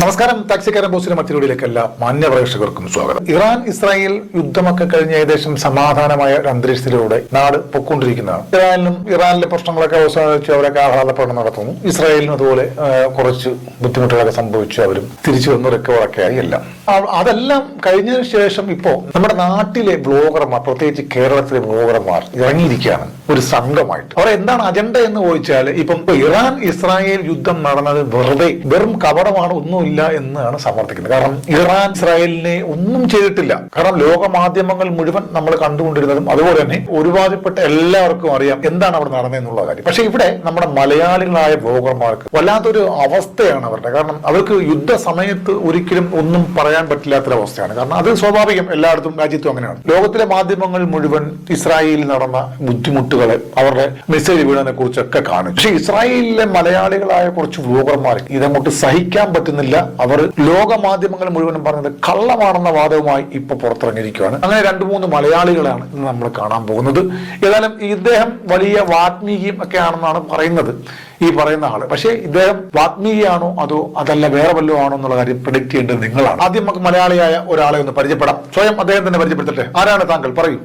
നമസ്കാരം. താക്സിക്കാരൻ ബോസിന്റെ മറ്റൊരുവിലേക്ക് എല്ലാ മാന്യ പ്രേക്ഷകർക്കും സ്വാഗതം. ഇറാൻ ഇസ്രായേൽ യുദ്ധമൊക്കെ കഴിഞ്ഞ ഏകദേശം സമാധാനമായ ഒരു അന്തരീക്ഷത്തിലൂടെ നാട് പൊക്കൊണ്ടിരിക്കുന്നതാണ് ഇറാനിലും ഇറാനിലെ പ്രശ്നങ്ങളൊക്കെ അവസാനിച്ച് അവരൊക്കെ ആഹ്ലാദപ്പെടണം നടത്തുന്നു. ഇസ്രായേലിനും അതുപോലെ കുറച്ച് ബുദ്ധിമുട്ടുകളൊക്കെ സംഭവിച്ചു അവരും തിരിച്ചു വന്ന് റിക്കവറൊക്കെ ആയി എല്ലാം അതെല്ലാം കഴിഞ്ഞതിന് ശേഷം ഇപ്പോ നമ്മുടെ നാട്ടിലെ ബ്ലോഗർമാർ പ്രത്യേകിച്ച് കേരളത്തിലെ ബ്ലോഗർമാർ ഇറങ്ങിയിരിക്കുകയാണ് ഒരു സംഘമായിട്ട്. അവർ എന്താണ് അജണ്ട എന്ന് ചോദിച്ചാൽ ഇപ്പം ഇറാൻ ഇസ്രായേൽ യുദ്ധം നടന്നത് വെറുതെ വെറും കപടമാണ് ഒന്നുമില്ല എന്നാണ് സമർത്ഥിക്കുന്നത് കാരണം ഇറാൻ ഇസ്രായേലിനെ ഒന്നും ചെയ്തിട്ടില്ല. കാരണം ലോക മാധ്യമങ്ങൾ മുഴുവൻ നമ്മൾ കണ്ടുകൊണ്ടിരുന്നതും അതുപോലെ തന്നെ ഒരുപാടിപ്പെട്ട എല്ലാവർക്കും അറിയാം എന്താണ് അവിടെ നടന്നതെന്നുള്ള കാര്യം. പക്ഷെ ഇവിടെ നമ്മുടെ മലയാളികളായ ബ്ലോഗർമാർക്ക് വല്ലാത്തൊരു അവസ്ഥയാണ് അവരുടെ. കാരണം അവർക്ക് യുദ്ധ സമയത്ത് ഒരിക്കലും ഒന്നും പറയാൻ പറ്റില്ലാത്തൊരവസ്ഥയാണ്. കാരണം അത് സ്വാഭാവികം എല്ലായിടത്തും രാജ്യത്തും അങ്ങനെയാണ്. ലോകത്തിലെ മാധ്യമങ്ങൾ മുഴുവൻ ഇസ്രായേലിൽ നടന്ന ബുദ്ധിമുട്ടുകളെ അവരുടെ മെസ്സേജ് വീണതിനെ കുറിച്ചൊക്കെ കാണും പക്ഷെ ഇസ്രായേലിലെ മലയാളികളായ കുറച്ച് വ്ലോഗർമാർ ഇതങ്ങോട്ട് സഹിക്കാൻ പറ്റുന്നില്ല അവർ ലോക മാധ്യമങ്ങൾ മുഴുവനും പറഞ്ഞത് കള്ളമാണെന്ന വാദവുമായി ഇപ്പൊ പുറത്തിറങ്ങിയിരിക്കുകയാണ്. അങ്ങനെ രണ്ടു മൂന്ന് മലയാളികളാണ് ഇന്ന് നമ്മൾ കാണാൻ പോകുന്നത്. ഏതായാലും ഇദ്ദേഹം വലിയ വാത്മീകിയും ഒക്കെ ആണെന്നാണ് പറയുന്നത് ഈ പറയുന്ന ആൾ. പക്ഷേ ഇദ്ദേഹം വാത്മീകിയാണോ അതോ അതല്ല വേറെ വല്ലതും ആണോ എന്നുള്ള കാര്യം പ്രഡിക്ട് ചെയ്യേണ്ടത് നിങ്ങളാണ്. ആദ്യം നമുക്ക് മലയാളിയായ ഒരാളെ ഒന്ന് പരിചയപ്പെടാം. സ്വയം അദ്ദേഹം തന്നെ പരിചയപ്പെടുത്തട്ടെ. ആരാണ് താങ്കൾ? പറയൂ.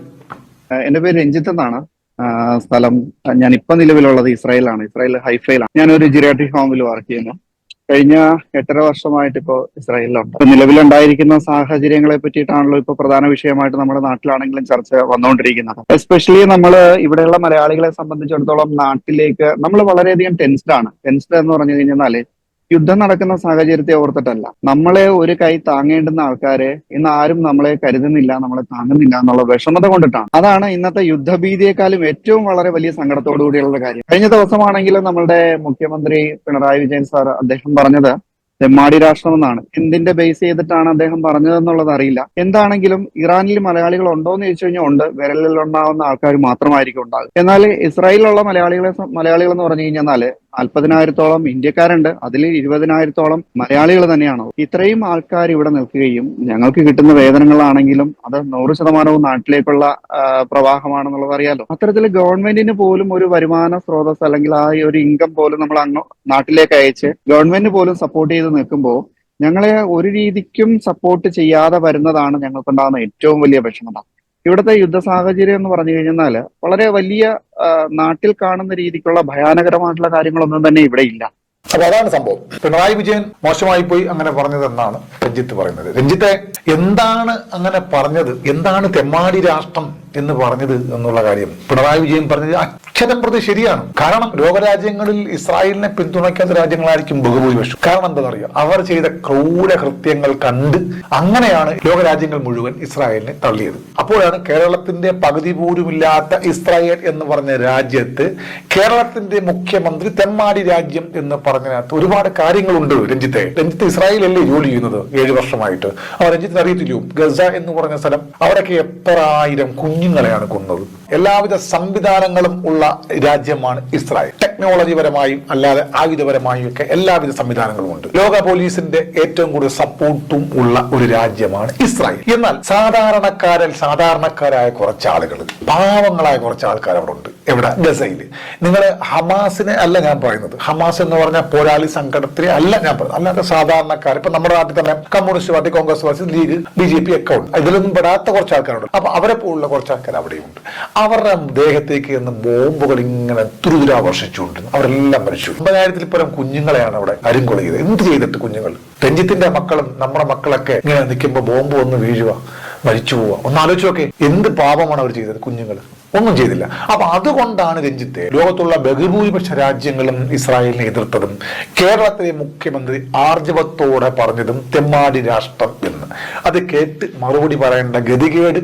എന്റെ പേര് രഞ്ജിത്ത് എന്നാണ്. സ്ഥലം ഞാൻ ഇപ്പൊ നിലവിലുള്ളത് ഇസ്രായേലാണ് ഇസ്രായേൽ ഹൈഫയിലാണ്. ഞാൻ ഒരു ജിറാട്ടി ഹോമിൽ വർക്ക് ചെയ്യുന്നു. കഴിഞ്ഞ എട്ടര വർഷമായിട്ട് ഇപ്പോ ഇസ്രായേലിലുണ്ട്. നിലവിലുണ്ടായിരിക്കുന്ന സാഹചര്യങ്ങളെ പറ്റിയിട്ടാണല്ലോ ഇപ്പൊ പ്രധാന വിഷയമായിട്ട് നമ്മുടെ നാട്ടിലാണെങ്കിലും ചർച്ച വന്നുകൊണ്ടിരിക്കുന്നത്. എസ്പെഷ്യലി നമ്മൾ ഇവിടെയുള്ള മലയാളികളെ സംബന്ധിച്ചിടത്തോളം നാട്ടിലേക്ക് നമ്മൾ വളരെയധികം ടെൻസ്ഡ് ആണ്. ടെൻസ്ഡ് എന്ന് പറഞ്ഞു കഴിഞ്ഞാൽ യുദ്ധം നടക്കുന്ന സാഹചര്യത്തെ ഓർത്തിട്ടല്ല. നമ്മളെ ഒരു കൈ താങ്ങേണ്ടുന്ന ആൾക്കാരെ ഇന്ന് ആരും നമ്മളെ കരുതുന്നില്ല നമ്മളെ താങ്ങുന്നില്ല എന്നുള്ള വിഷമത കൊണ്ടിട്ടാണ്. അതാണ് ഇന്നത്തെ യുദ്ധഭീതിയെക്കാളും ഏറ്റവും വളരെ വലിയ സങ്കടത്തോടു കൂടിയുള്ള കാര്യം. കഴിഞ്ഞ ദിവസമാണെങ്കിൽ നമ്മളുടെ മുഖ്യമന്ത്രി പിണറായി വിജയൻ സാർ അദ്ദേഹം പറഞ്ഞത് തെമ്മാടി രാഷ്ട്രം എന്നാണ്. എന്തിന്റെ ബേസ് ചെയ്തിട്ടാണ് അദ്ദേഹം പറഞ്ഞതെന്നുള്ളത് അറിയില്ല. എന്താണെങ്കിലും ഇറാനിൽ മലയാളികൾ ഉണ്ടോ എന്ന് ചോദിച്ചു കഴിഞ്ഞാൽ ഉണ്ട്. വിരലിൽ ഉണ്ടാവുന്ന ആൾക്കാർ മാത്രമായിരിക്കും ഉണ്ടാകും എന്നാൽ ഇസ്രായേലിലുള്ള മലയാളികളെ മലയാളികൾ എന്ന് പറഞ്ഞു കഴിഞ്ഞാൽ നാൽപ്പതിനായിരത്തോളം ഇന്ത്യക്കാരുണ്ട്. അതിൽ ഇരുപതിനായിരത്തോളം മലയാളികൾ തന്നെയാണ്. ഇത്രയും ആൾക്കാർ ഇവിടെ നിൽക്കുകയും ഞങ്ങൾക്ക് കിട്ടുന്ന വേതനങ്ങളാണെങ്കിലും അത് നൂറ് ശതമാനവും നാട്ടിലേക്കുള്ള പ്രവാഹമാണെന്നുള്ളത് അറിയാലോ. അത്തരത്തിൽ ഗവൺമെന്റിന് പോലും ഒരു വരുമാന സ്രോതസ് അല്ലെങ്കിൽ ആ ഒരു ഇൻകം പോലും നമ്മൾ അങ്ങ് നാട്ടിലേക്ക് അയച്ച് ഗവൺമെന്റ് പോലും സപ്പോർട്ട് ചെയ്ത് നിൽക്കുമ്പോൾ ഞങ്ങളെ ഒരു രീതിക്കും സപ്പോർട്ട് ചെയ്യാതെ വരുന്നതാണ് ഞങ്ങൾക്കുണ്ടാകുന്ന ഏറ്റവും വലിയ വിഷമത. ഇവിടുത്തെ യുദ്ധ സാഹചര്യം എന്ന് പറഞ്ഞു കഴിഞ്ഞാൽ വളരെ വലിയ നാട്ടിൽ കാണുന്ന രീതിക്കുള്ള ഭയാനകരമായിട്ടുള്ള കാര്യങ്ങളൊന്നും തന്നെ ഇവിടെ ഇല്ല. അപ്പൊ അതാണ് സംഭവം. പിണറായി വിജയൻ മോശമായി പോയി അങ്ങനെ പറഞ്ഞതെന്നാണ് രഞ്ജിത്ത് പറയുന്നത്. രഞ്ജിത്തെ എന്താണ് അങ്ങനെ പറഞ്ഞത്? എന്താണ് തെമ്മാടി രാഷ്ട്രം എന്ന് പറഞ്ഞത് എന്നുള്ള കാര്യം. പിണറായി വിജയൻ പറഞ്ഞത് അക്ഷരം പ്രതി ശരിയാണ്. കാരണം ലോകരാജ്യങ്ങളിൽ ഇസ്രായേലിനെ പിന്തുണയ്ക്കാത്ത രാജ്യങ്ങളായിരിക്കും ബഹുഭൂരിപക്ഷം. കാരണം എന്താ പറയുക അവർ ചെയ്ത ക്രൂര കൃത്യങ്ങൾ കണ്ട് അങ്ങനെയാണ് ലോകരാജ്യങ്ങൾ മുഴുവൻ ഇസ്രായേലിനെ തള്ളിയത്. അപ്പോഴാണ് കേരളത്തിന്റെ പകുതി പോലുമില്ലാത്ത ഇസ്രായേൽ എന്ന് പറഞ്ഞ രാജ്യത്ത് കേരളത്തിന്റെ മുഖ്യമന്ത്രി തെമ്മാടി രാജ്യം എന്ന് പറഞ്ഞതിനകത്ത് ഒരുപാട് കാര്യങ്ങളുണ്ട് രഞ്ജിത്തെ. രഞ്ജിത്ത് ഇസ്രായേലല്ലേ ജോലി ചെയ്യുന്നത്? ഏഴ് വർഷമായിട്ട്. ആ രഞ്ജിത്തിന് അറിയത്തില്ലയോ? ഗസ എന്ന് പറഞ്ഞ സ്ഥലം അവിടെയൊക്കെ എത്ര ആയിരം കുഞ്ഞുങ്ങളെയാണ് കൊന്നത്. എല്ലാവിധ സംവിധാനങ്ങളും ഉള്ള രാജ്യമാണ് ഇസ്രായേൽ. ടെക്നോളജി പരമായും അല്ലാതെ ആയുധപരമായും ഒക്കെ എല്ലാവിധ സംവിധാനങ്ങളും ഉണ്ട്. ലോക പോലീസിന്റെ ഏറ്റവും കൂടുതൽ സപ്പോർട്ടും ഉള്ള ഒരു രാജ്യമാണ് ഇസ്രായേൽ. എന്നാൽ സാധാരണക്കാരൻ സാധാരണക്കാരായ കുറച്ച് ആളുകൾ പാവങ്ങളായ കുറച്ച് ആൾക്കാർ അവിടെ ഉണ്ട് എവിടെ? ഗസയിൽ നിങ്ങൾ ഹമാസിനെ അല്ല ഞാൻ പറയുന്നത്. ഹമാസ് എന്ന് പറഞ്ഞ പോരാളി സംഘടനത്തിലെ അല്ല ഞാൻ പറയുന്നത്. അല്ലാതെ സാധാരണക്കാർ ഇപ്പൊ നമ്മുടെ നാട്ടിൽ തന്നെ communist party Congress party league B J P ഒക്കെ ഉണ്ട്. ഇതിലൊന്നും പെടാത്ത കുറച്ച് ആൾക്കാരുണ്ട് അപ്പൊ അവരെ പോലുള്ള കുറച്ച് ആൾക്കാർ അവിടെയുണ്ട്. അവരുടെ ദേഹത്തേക്ക് എന്ന് ബോംബുകൾ ഇങ്ങനെ തുരുതുരാ വർഷിച്ചുകൊണ്ടിരുന്നു അവരെല്ലാം മരിച്ചു. ഒമ്പതിനായിരത്തിൽ പരം കുഞ്ഞുങ്ങളെയാണ് അവിടെ അരുങ്കൊല ചെയ്തത് എന്ത് ചെയ്തിട്ട് കുഞ്ഞുങ്ങൾ? രഞ്ജിത്തിന്റെ മക്കളും നമ്മുടെ മക്കളൊക്കെ ഇങ്ങനെ നിൽക്കുമ്പോൾ ബോംബ് വന്ന് വീഴുക മരിച്ചു പോവുക. ഒന്ന് ആലോചിച്ച് നോക്കെ എന്ത് പാപമാണ് അവർ ചെയ്തത് കുഞ്ഞുങ്ങൾ? ഒന്നും ചെയ്തില്ല. അപ്പൊ അതുകൊണ്ടാണ് രഞ്ജിത്തെ ലോകത്തുള്ള ബഹുഭൂരിപക്ഷ രാജ്യങ്ങളും ഇസ്രായേലിനെ എതിർത്തതും കേരളത്തിലെ മുഖ്യമന്ത്രി ആർജവത്തോടെ പറഞ്ഞതും തെമ്മാടി രാഷ്ട്രം എന്ന്. അത് കേട്ട് മറുപടി പറയേണ്ട ഗതികേട്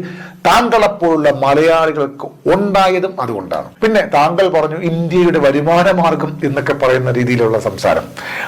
താങ്കളെപ്പോലുള്ള മലയാളികൾക്ക് ഉണ്ടായതും അതുകൊണ്ടാണ്. പിന്നെ താങ്കൾ പറഞ്ഞു ഇന്ത്യയുടെ വരുമാന മാർഗം എന്നൊക്കെ പറയുന്ന രീതിയിലുള്ള സംസാരം.